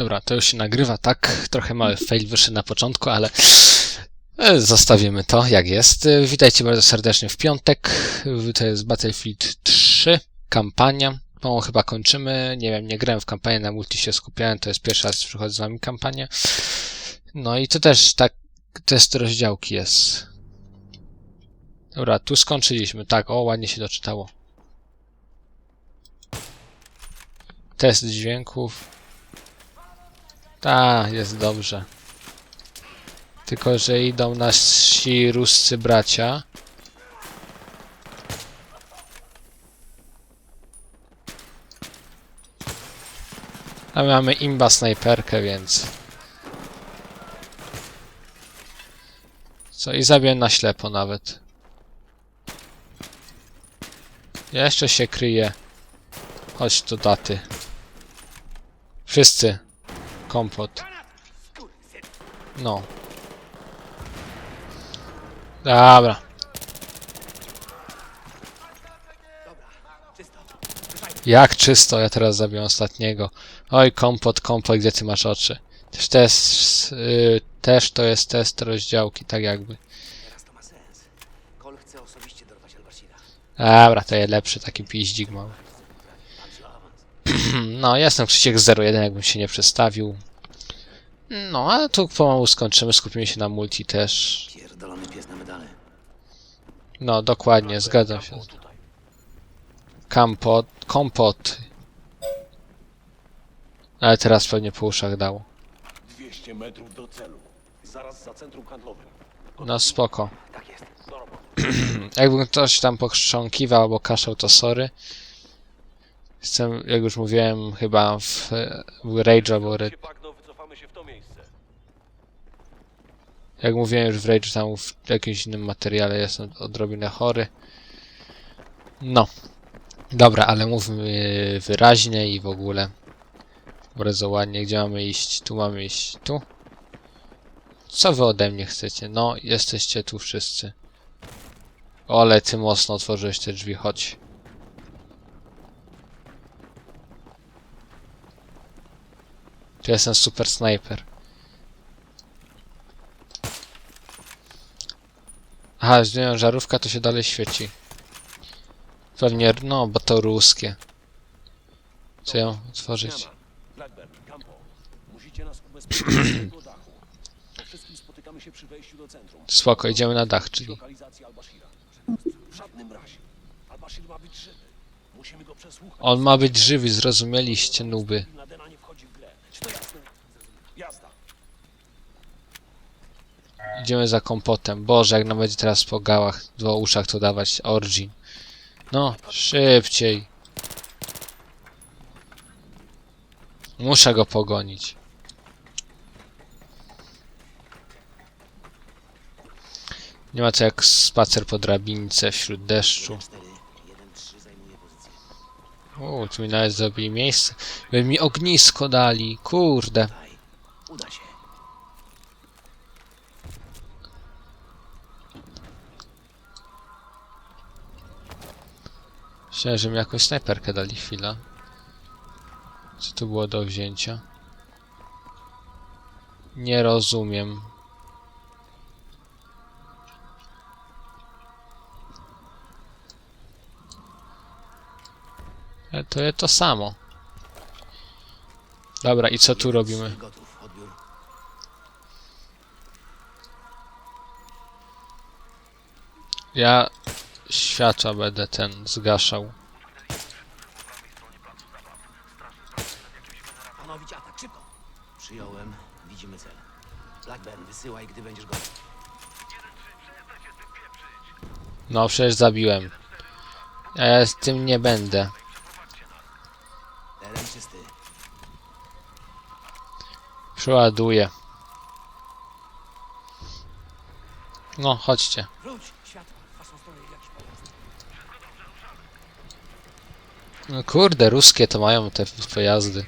Dobra, to już się nagrywa, tak. Trochę mały fail wyszedł na początku, ale e, zostawimy to jak jest. E, Witajcie bardzo serdecznie w piątek. To jest Battlefield 3, kampania. No, chyba kończymy. Nie wiem, nie grałem w kampanię, na multi się skupiałem. To jest pierwszy raz, przychodzę z wami kampanię. No i to też tak, test rozdziałki jest. Dobra, tu skończyliśmy. Tak, o, ładnie się doczytało. Test dźwięków. Tak, jest dobrze. Tylko, że idą nasi ruscy bracia. A my mamy imba snajperkę, więc... Co, i zabiłem na ślepo nawet. Jeszcze się kryje. Chodź do daty. Wszyscy. Kompot. No. Dobra. Jak czysto, ja teraz zabiję ostatniego. Oj, kompot, kompot, gdzie ty masz oczy? Też, też, yy, też to jest test rozdziałki, tak jakby. Dobra, to jest lepszy taki piździk mały. No, jestem Krzysiek 01, jakbym się nie przedstawił. No, ale tu pomału skończymy, skupimy się na multi też. Pierdolony pies na medale. No, dokładnie, zgadzam się. Kampot, kompot. Ale teraz pewnie po uszach dało. 200 metrów do celu. Zaraz za centrum handlowym. No spoko. Tak jest. Jakbym ktoś tam pochrząkiwał albo kaszał, to sorry. Jestem, jak już mówiłem, chyba w, w Rage albo Red. Jak mówiłem już w Rage, tam w jakimś innym materiale jestem odrobinę chory. No. Dobra, ale mówmy wyraźnie i w ogóle. Bardzo ładnie. Gdzie mamy iść? Tu mamy iść. Tu? Co wy ode mnie chcecie? No, jesteście tu wszyscy. Ole, ty mocno otworzyłeś te drzwi, chodź. Tu jestem super snajper. Aha, zdjąłem żarówka, to się dalej świeci. Pewnie, no, bo to ruskie. Co ją otworzyć? Spoko, idziemy na dach, czyli. W żadnym razie. Al-Bashir ma być żywy. On ma być żywy, zrozumieliście, nuby. Idziemy za kompotem. Boże, jak nam będzie teraz po gałach, dwa uszach to dawać Origin. No, szybciej. Muszę go pogonić. Nie ma to jak spacer po drabince wśród deszczu. O, tu mi nawet zrobili miejsce. By mi ognisko dali, kurde. Uda się. Myślałem, że mi jakąś snajperkę dali chwilę. Co tu było do wzięcia? Nie rozumiem. To jest to samo. Dobra, i co tu robimy? Ja światła będę ten zgaszał. Ponowić atak. Szybko. Przyjąłem. Widzimy cel. Blackburn, wysyłaj, gdy będziesz gotów. No przecież zabiłem. Ja z tym nie będę. Przeładuję. No, chodźcie. No kurde, ruskie to mają te pojazdy.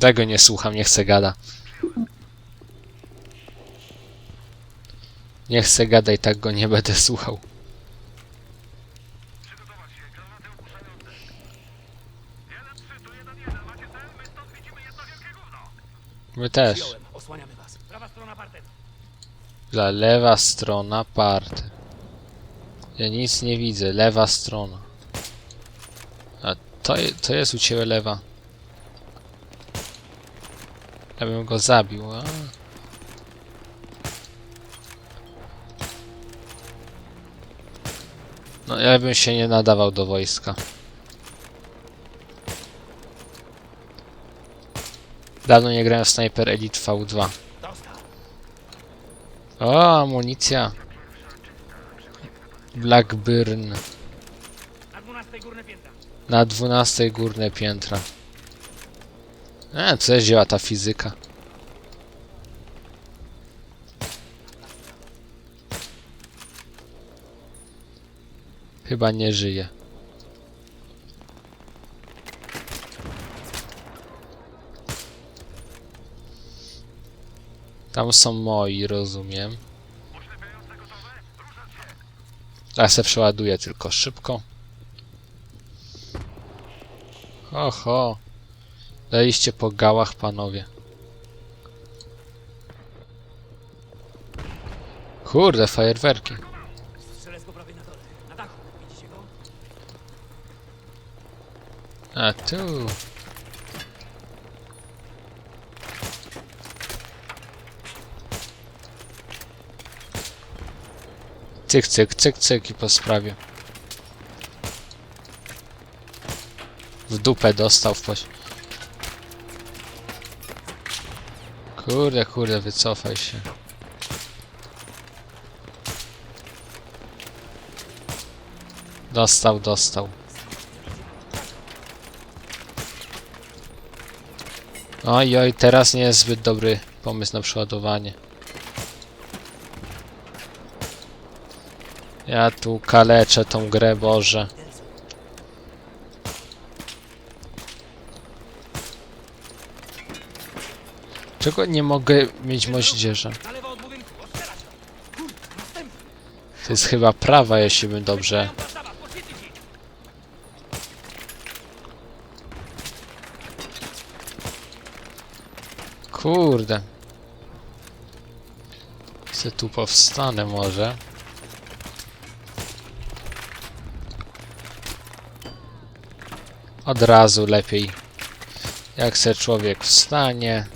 Tego nie słucham, nie chcę gada. Nie chcę gadaj, tak go nie będę słuchał. My też. Za lewa strona part. Ja nic nie widzę. Lewa strona. A to, to jest u ciebie lewa. Ja bym go zabił. A. No ja bym się nie nadawał do wojska. Dawno nie grałem w Sniper Elite V2. Dostał. O, amunicja. Blackburn. Na 12 górne piętra. Na 12 górne piętra. E, co jest działa ta fizyka? Chyba nie żyje. Tam są moi, rozumiem. Ja se przeładuję tylko szybko. Oho. Daliście po gałach, panowie. Kurde, fajerwerki. Strzelec po prawej na dole. Na dachu. Widzicie go? A tu. Cyk, cyk, cyk, cyk i po sprawie. W dupę dostał w poś... Kurde, kurde, wycofaj się. Dostał, dostał. Oj, oj, teraz nie jest zbyt dobry pomysł na przeładowanie. Ja tu kaleczę tą grę, Boże. Czego nie mogę mieć moździerza? To jest chyba prawa, jeśli bym dobrze... Kurde. Se tu powstanę może. Od razu lepiej. Jak se człowiek wstanie,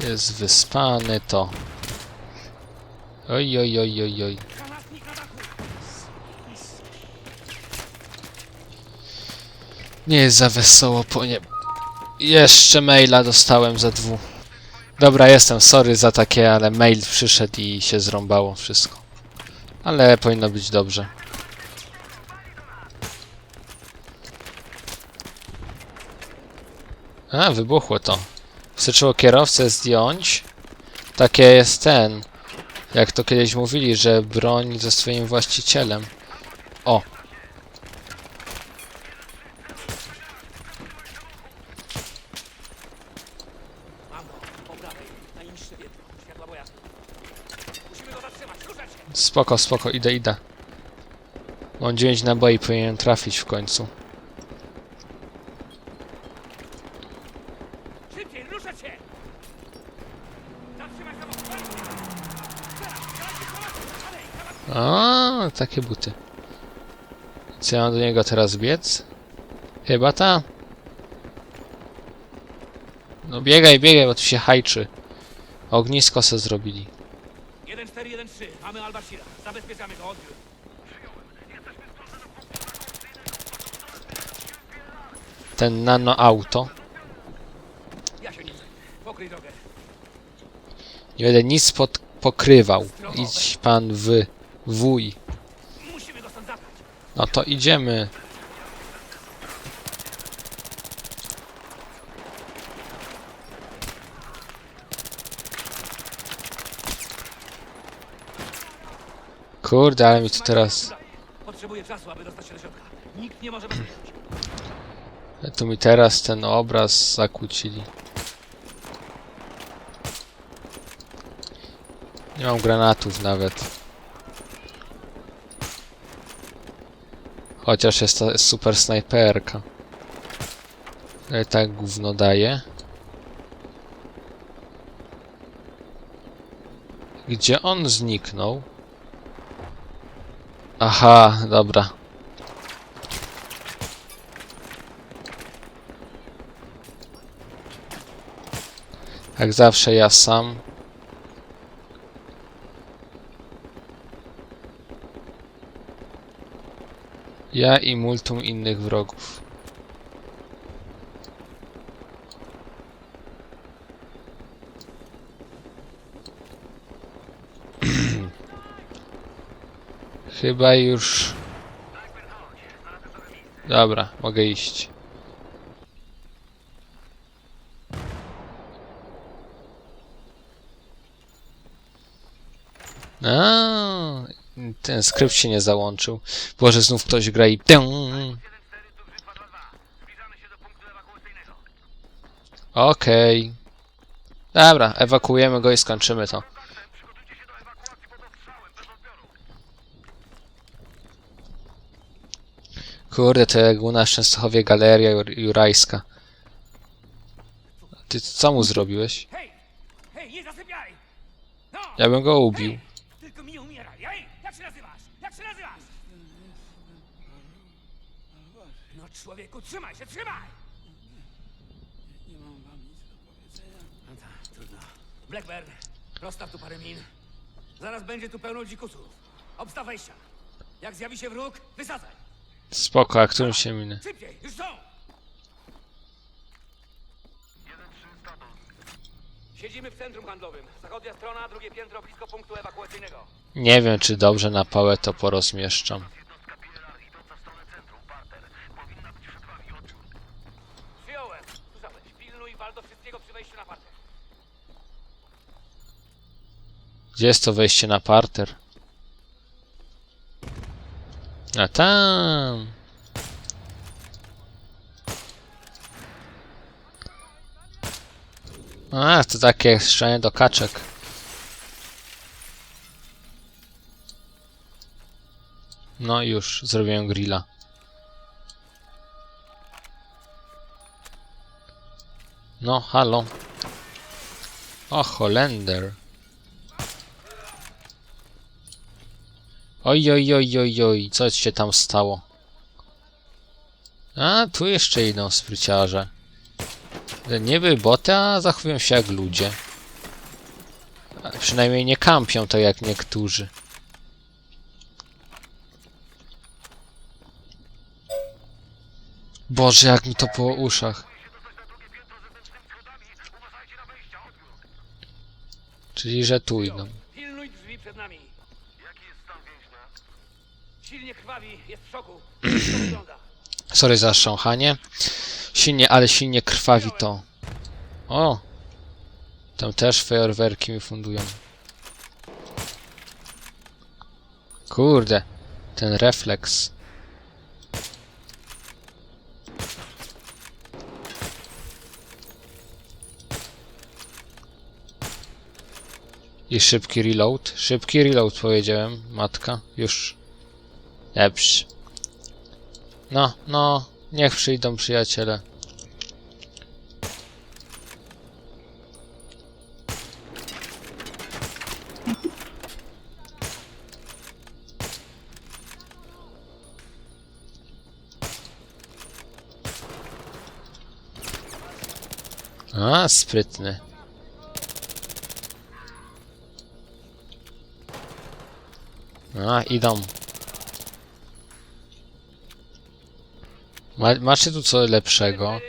jest wyspany, to... Oj, oj, oj, oj, oj. Nie jest za wesoło po. Jeszcze maila dostałem za dwu. Dobra, jestem sorry za takie, ale mail przyszedł i się zrąbało wszystko. Ale powinno być dobrze. A, wybuchło to. Wystarczyło kierowcę zdjąć. Takie jest ten. Jak to kiedyś mówili, że broń ze swoim właścicielem. O, Mam go. Po prawej. Najniższe piętro. Światła pojazdu. Musimy go zatrzymać. Ruszać się. Spoko, spoko, idę, idę. Mam 9 naboi, powinienem trafić w końcu. A, takie buty. Co ja mam do niego teraz biec? Chyba ta. No biegaj, biegaj, bo tu się hajczy. Ognisko se zrobili. 1413. Mamy Al-Bashira. Zabezpieczamy go. Odbiór. Ten nano auto. Ja się zajmę. Pokryj drogę. Nie będę nic pod pokrywał. Idź pan w wuj. Musimy go stąd zabrać. No to idziemy. Kurde, ale mi tu teraz... Potrzebuję czasu, aby dostać się do środka. Nikt nie może. Tu mi teraz ten obraz zakłócili. Nie mam granatów nawet. Chociaż jest to super snajperka. Ale tak gówno daje. Gdzie on zniknął? Aha, dobra. Jak zawsze ja sam. Ja i multum innych wrogów. Chyba już. Dobra, mogę iść. A, ten skrypt się nie załączył. Boże, znów ktoś gra i... Okej. Dobra, ewakuujemy go i skończymy to. Kurde, to jak u nas w Częstochowie galeria jur jurajska. Ty co mu zrobiłeś? Hej! Hej, nie zasypiaj! No! Ja bym go ubił. Tylko mi umieraj! Jak się nazywasz? Jak się nazywasz? No człowieku, trzymaj się, trzymaj! Nie mam wam nic do powiedzenia. No tak, trudno. Blackburn, rozstaw tu parę min. Zaraz będzie tu pełno dzikusów. Obstaw wejścia. Jak zjawi się wróg, wysadzaj. Spoko, a którym się minę? Siedzimy w centrum handlowym. Zachodnia strona, drugie piętro blisko punktu ewakuacyjnego. Nie wiem, czy dobrze na pałę to porozmieszczam. Przyjąłem. Słyszałeś. Pilnuj wal do wszystkiego przy wejściu na parter. Gdzie jest to wejście na parter? A tam. A, to takie strzelanie do kaczek. No już, zrobiłem grilla. No, halo. O, Holender. Oj, oj, oj, oj, oj, co się tam stało? A, tu jeszcze idą spryciarze. Niby boty, a zachowują się jak ludzie. A przynajmniej nie kampią tak jak niektórzy. Boże, jak mi to po uszach. Czyli, że tu idą. Pilnuj drzwi przed nami. Silnie krwawi, jest w szoku. Sorry za sząchanie. Silnie, ale silnie krwawi to. O! Tam też fajerwerki mi fundują. Kurde. Ten refleks. I szybki reload. Szybki reload powiedziałem, matka. Już. Dobrze. No, no, niech przyjdą przyjaciele. A, sprytny. A, idą. Ma, macie tu co lepszego? 1-3,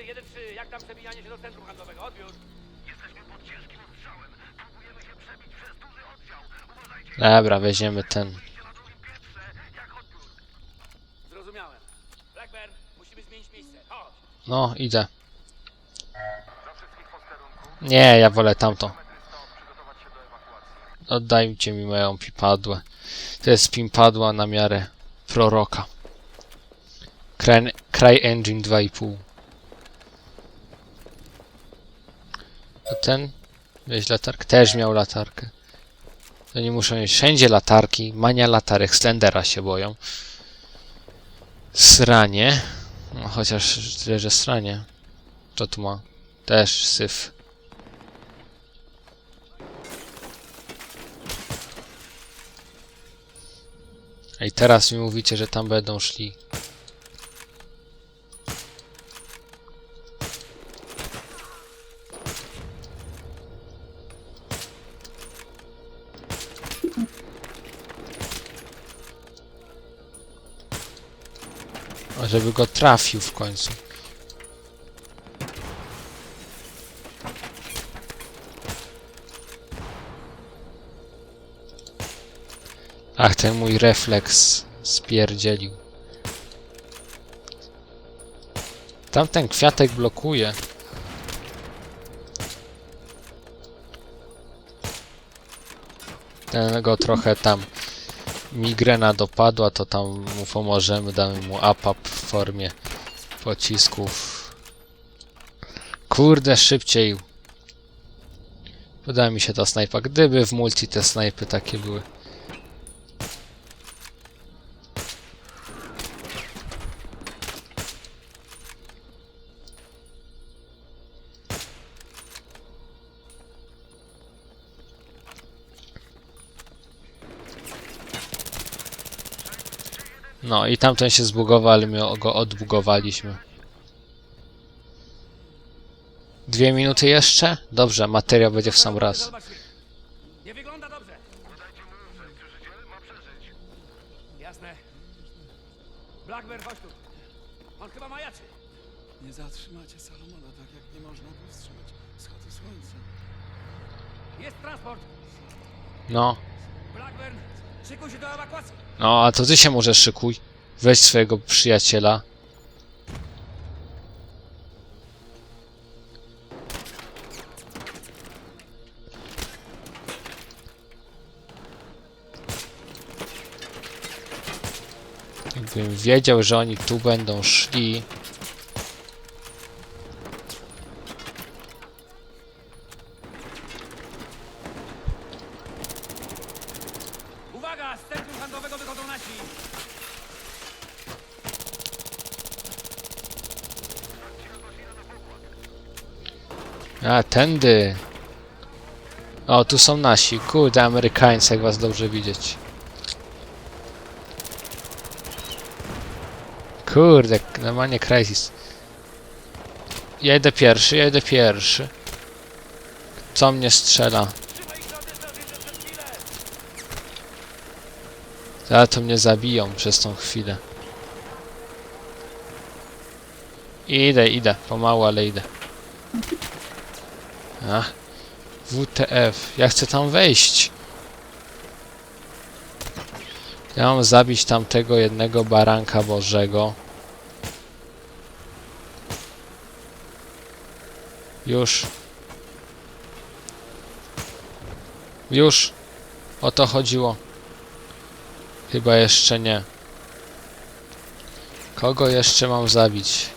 jak tam przebijanie się do centrum handlowego? Odbiór. Dobra, weźmiemy ten. No, idę. Nie, ja wolę tamto. Oddajcie mi moją pipadłę. To jest pimpadła na miarę proroka. Cry, Cry Engine 2,5. A ten? Weź latarkę. Też miał latarkę. Oni muszą mieć wszędzie latarki. Mania latarek. Slendera się boją. Sranie. No, chociaż tyle, że sranie. Co tu ma? Też syf. A i teraz mi mówicie, że tam będą szli. Żeby go trafił w końcu. Ach, ten mój refleks spierdzielił. Tamten kwiatek blokuje. Ten go trochę tam migrena dopadła, to tam mu pomożemy, damy mu w formie pocisków. Kurde, szybciej. Uda mi się ta snajpa. Gdyby w multi te snajpy takie były. No i tamten się zbugował, ale my go odbugowaliśmy. Dwie minuty jeszcze? Dobrze, materiał będzie w sam raz. Nie wygląda dobrze. Jasne. Blackbear, chodź tu. On chyba majaczy. Nie zatrzymacie Salomona tak, jak nie można powstrzymać wschodu słońca. Jest transport. No, Blackburn, no, a to ty się może szykuj. Weź swojego przyjaciela. Gdybym wiedział, że oni tu będą szli. A, tędy. O, tu są nasi. Kurde, Amerykańcy, jak was dobrze widzieć. Kurde, normalnie crisis. Ja idę pierwszy, ja idę pierwszy. Co mnie strzela? Za to mnie zabiją przez tą chwilę. Idę, idę. Pomału, ale idę. Ach. WTF. Ja chcę tam wejść. Ja mam zabić tamtego jednego baranka bożego. Już. Już. O to chodziło. Chyba jeszcze nie. Kogo jeszcze mam zabić?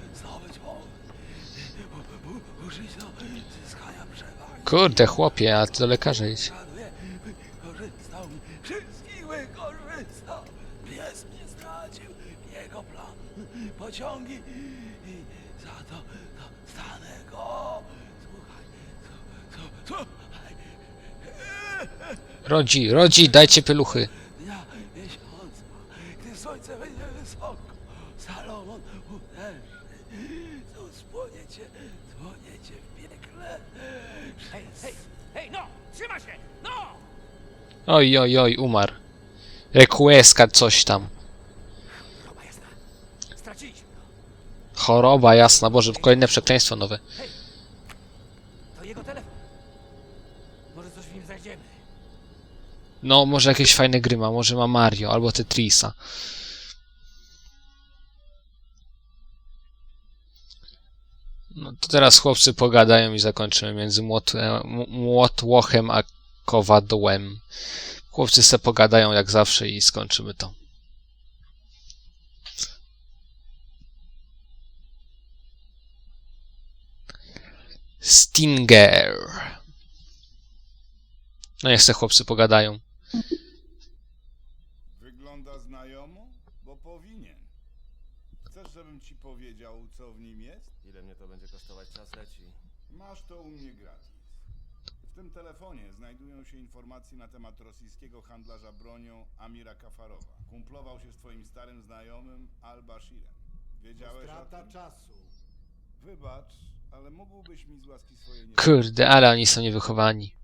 Kurde, chłopie, a ty do lekarza idź. Pociągi i za to go. Słuchaj, słuchaj. Rodzi, rodzi, dajcie pieluchy. Oj, oj, oj, umarł. Requeska coś tam. Choroba jasna. Boże, kolejne przekleństwo nowe. No, może jakieś fajne gry ma, może ma Mario albo Tetrisa. No to teraz chłopcy pogadają i zakończymy między młot, e, młotłochem a kowadłem. Chłopcy se pogadają jak zawsze i skończymy to. Stinger. No niech se chłopcy pogadają. Wygląda znajomo? Bo powinien. Chcesz, żebym ci powiedział, co w nim jest? Ile mnie to będzie kosztować? Czas leci. Masz to u mnie gratis. W tym telefonie znajdują się informacje na temat rosyjskiego handlarza bronią Amira Kafarowa. Kumplował się z twoim starym znajomym Al-Bashirem. Wiedziałeś o Strata tym? czasu. Wybacz, ale mógłbyś mi z łaski swojej nie... Kurde, ale oni są niewychowani.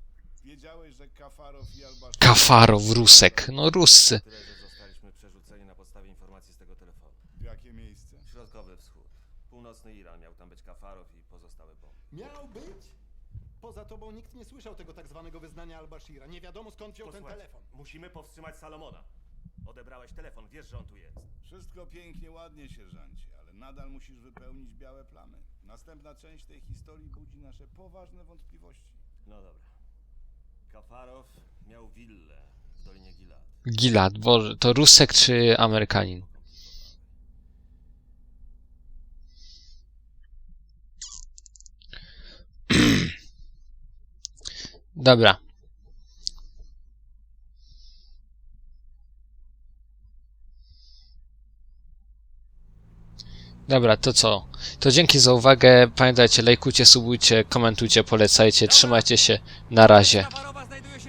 Wiedziałeś, że Kafarow i Al-Bashir... Kafarow, Rusek. No Ruscy. Tyle, że zostaliśmy przerzuceni na podstawie informacji z tego telefonu. W jakie miejsce? Środkowy wschód. Północny Iran miał tam być Kafarow i pozostałe bomby. Miał być? Poza tobą nikt nie słyszał tego tak zwanego wyznania Al-Bashira. Nie wiadomo skąd wziął ten Posłuchajcie, telefon. musimy powstrzymać Salomona. Odebrałeś telefon, wiesz, że on tu jest. Wszystko pięknie, ładnie, sierżancie, ale nadal musisz wypełnić białe plamy. Następna część tej historii budzi nasze poważne wątpliwości. No dobra. Kafarow miał willę w Dolinie Gilad. Gilad, Boże, to Rusek czy Amerykanin? Dobra. Dobra, to co? To dzięki za uwagę. Pamiętajcie, lajkujcie, subujcie, komentujcie, polecajcie. Trzymajcie się. Na razie.